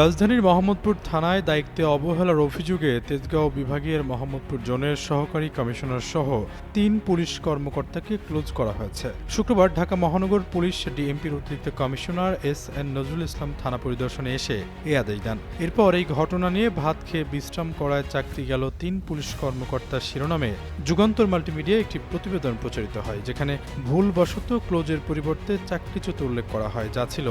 রাজধানীর মোহাম্মদপুর থানায় দায়িত্বে অবহেলার অভিযোগে তেজগাঁও বিভাগীয় মোহাম্মদপুর জোনের সহকারী কমিশনার সহ তিন পুলিশ কর্মকর্তাকে ক্লোজ করা হয়েছে। শুক্রবার ঢাকা মহানগর পুলিশ ডিএমপির অতিরিক্ত commissioner S N Nazrul Islam থানা পরিদর্শনে এসে এ আদেশ দেন। এরপর এই ঘটনা নিয়ে ভাত খেয়ে বিশ্রাম করায় চাকরি গেল তিন পুলিশ কর্মকর্তার শিরোনামে। যুগান্তর মাল্টিমিডিয়া একটি প্রতিবেদন প্রচারিত হয়, যেখানে ভুলবশত ক্লোজের পরিবর্তে চাকরিচ্যুত উল্লেখ করা হয়, যা ছিল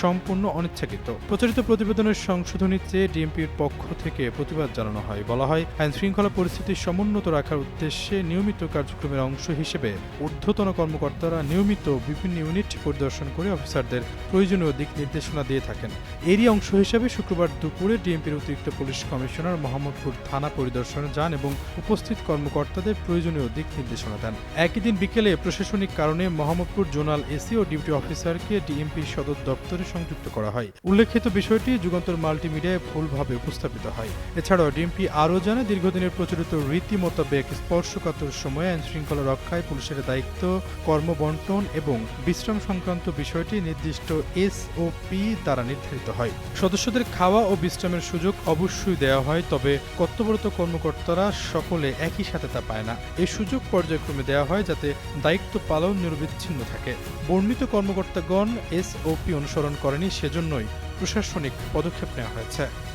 সম্পূর্ণ অনিচ্ছাকৃত। প্রচারিত প্রতিবেদনের সংশোধনী চেয়ে ডিএমপির পক্ষ থেকে প্রতিবাদ জানানো হয়। বলা হয় আইন শৃঙ্খলা পরিস্থিতি সমুন্নত রাখার উদ্দেশ্যে নিয়মিত কার্যক্রমের অংশ হিসেবে ঊর্ধ্বতন কর্মকর্তারা নিয়মিত বিভিন্ন ইউনিট পরিদর্শন করে অফিসারদের প্রয়োজনীয় দিক নির্দেশনা দিয়ে থাকেন। এরই অংশ হিসেবে শুক্রবার দুপুরে ডিএমপির অতিরিক্ত পুলিশ কমিশনার মোহাম্মদপুর থানা পরিদর্শনে যান এবং উপস্থিত কর্মকর্তাদের প্রয়োজনীয় দিক নির্দেশনা দেন। একই দিন বিকেলে প্রশাসনিক কারণে মোহাম্মদপুর জোনাল এসি ও ডিউটি অফিসারকে ডিএমপি সদর দপ্তরে সংযুক্ত করা হয়। উল্লেখিত বিষয়টি যুগান্তর মাল্টিমিডিয়ায় ভুলভাবে উপস্থাপিত হয়। এছাড়াও ডিএমপি আরও জানে দীর্ঘদিনের প্রচলিত রীতি মোতাবেক স্পর্শকাতর সময়ে আইন শৃঙ্খলা রক্ষায় পুলিশের দায়িত্ব, কর্মবন্টন এবং বিশ্রাম সংক্রান্ত বিষয়টি নির্দিষ্ট এসওপি দ্বারা নির্ধারিত হয়। সদস্যদের খাওয়া ও বিশ্রামের সুযোগ অবশ্যই দেওয়া হয়, তবে কর্তব্যরত কর্মকর্তারা সকলে একই সাথে তা পায় না। এই সুযোগ পর্যায়ক্রমে দেওয়া হয় যাতে দায়িত্ব পালন নিরবিচ্ছিন্ন থাকে। বর্ণিত কর্মকর্তাগণ এসওপি অনুসরণ করেনি, সেজন্যই প্রশাসনিক পদক্ষেপ নেওয়া হয়েছে।